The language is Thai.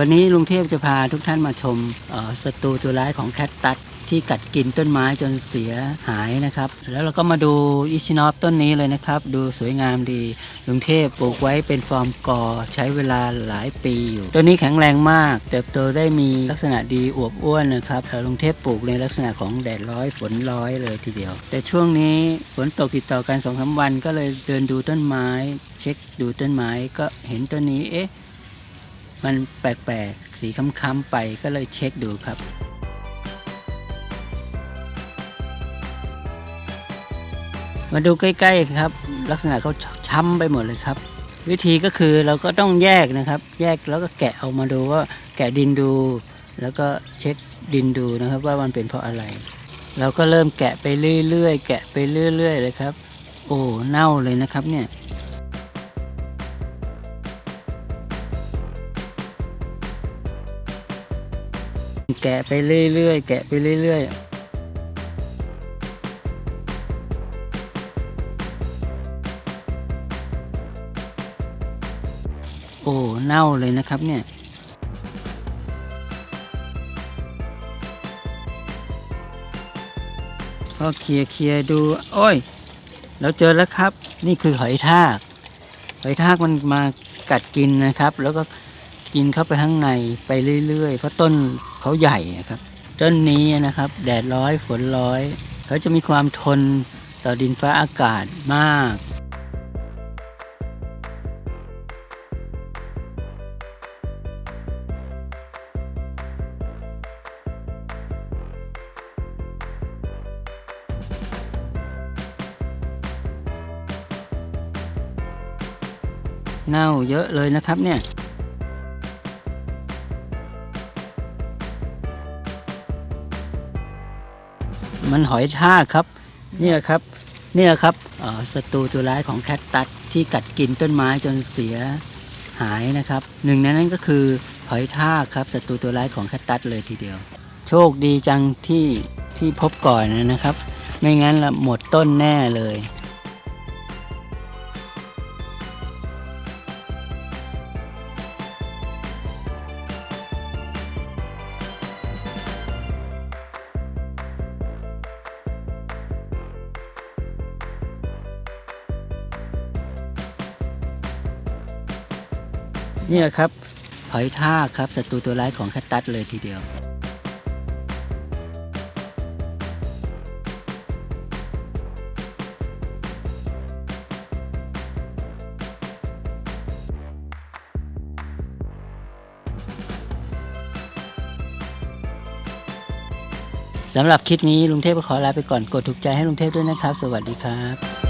วันนี้ลุงเทพจะพาทุกท่านมาชมศัตรูตัวร้ายของแคทตัสที่กัดกินต้นไม้จนเสียหายนะครับ แล้วเราก็มาดูอิชินอฟต้นนี้เลยนะครับ ดูสวยงามดีลุงเทพปลูกไว้เป็นฟอร์มกอใช้เวลาหลายปีอยู่ต้นนี้แข็งแรงมาก เติบโตได้มีลักษณะดีอวบอ้วนนะครับลุงเทพปลูกในลักษณะของแดดร้อยฝนร้อยเลยทีเดียว แต่ช่วงนี้ฝนตกติดต่อกันสองสาวัน ก็เลยเดินดูต้นไม้ เช็คดูต้นไม้ก็เห็นต้นนี้เอ๊ะ มันแปลกๆ สีค้ำๆไปก็เลยเช็คดูครับมาดูใกล้ๆครับ ลักษณะเขาช้ำไปหมดเลยครับ วิธีก็คือเราก็ต้องแยกนะครับ แยกแล้วก็แกะออกมาดูว่าแกะดินดู แล้วก็เช็คดินดูนะครับ ว่ามันเป็นเพราะอะไร เราก็เริ่มแกะไปเรื่อยๆแกะไปเรื่อย ๆ เลยครับ โอ้เน่าเลยนะครับเนี่ย แกะไปเรื่อยๆ แกะไปเรื่อยๆโอ้เน่าเลยนะครับเนี่ย ก็เคลียร์เคลียร์ดู โอ้ย เราเจอแล้วครับ นี่คือหอยทาก หอยทากมันมากัดกินนะครับ แล้วก็กินเข้าไปข้างในไปเรื่อยๆ เพราะต้น เขาใหญ่ครับต้นนี้นะครับ แดดร้อยฝนร้อย เขาจะมีความทนต่อดินฟ้าอากาศมากเน่าเยอะเลยนะครับเนี่ย มันหอยทากครับ เนี่ยครับ เนี่ยครับศัตรูตัวร้ายของแคทตัสที่กัดกินต้นไม้จนเสียหายนะครับ หนึ่งในนั้นก็คือหอยทากครับศัตรูตัวร้ายของแคทตัสเลยทีเดียว โชคดีจังที่ที่พบก่อนนะครับ ไม่งั้นละหมดต้นแน่เลย เนี่ยครับหอยทากครับศัตรูตัวร้ายของแคทตัสเลยทีเดียวสำหรับคลิปนี้ลุงเทพก็ขอลาไปก่อนกดถูกใจให้ลุงเทพด้วยนะครับ สวัสดีครับ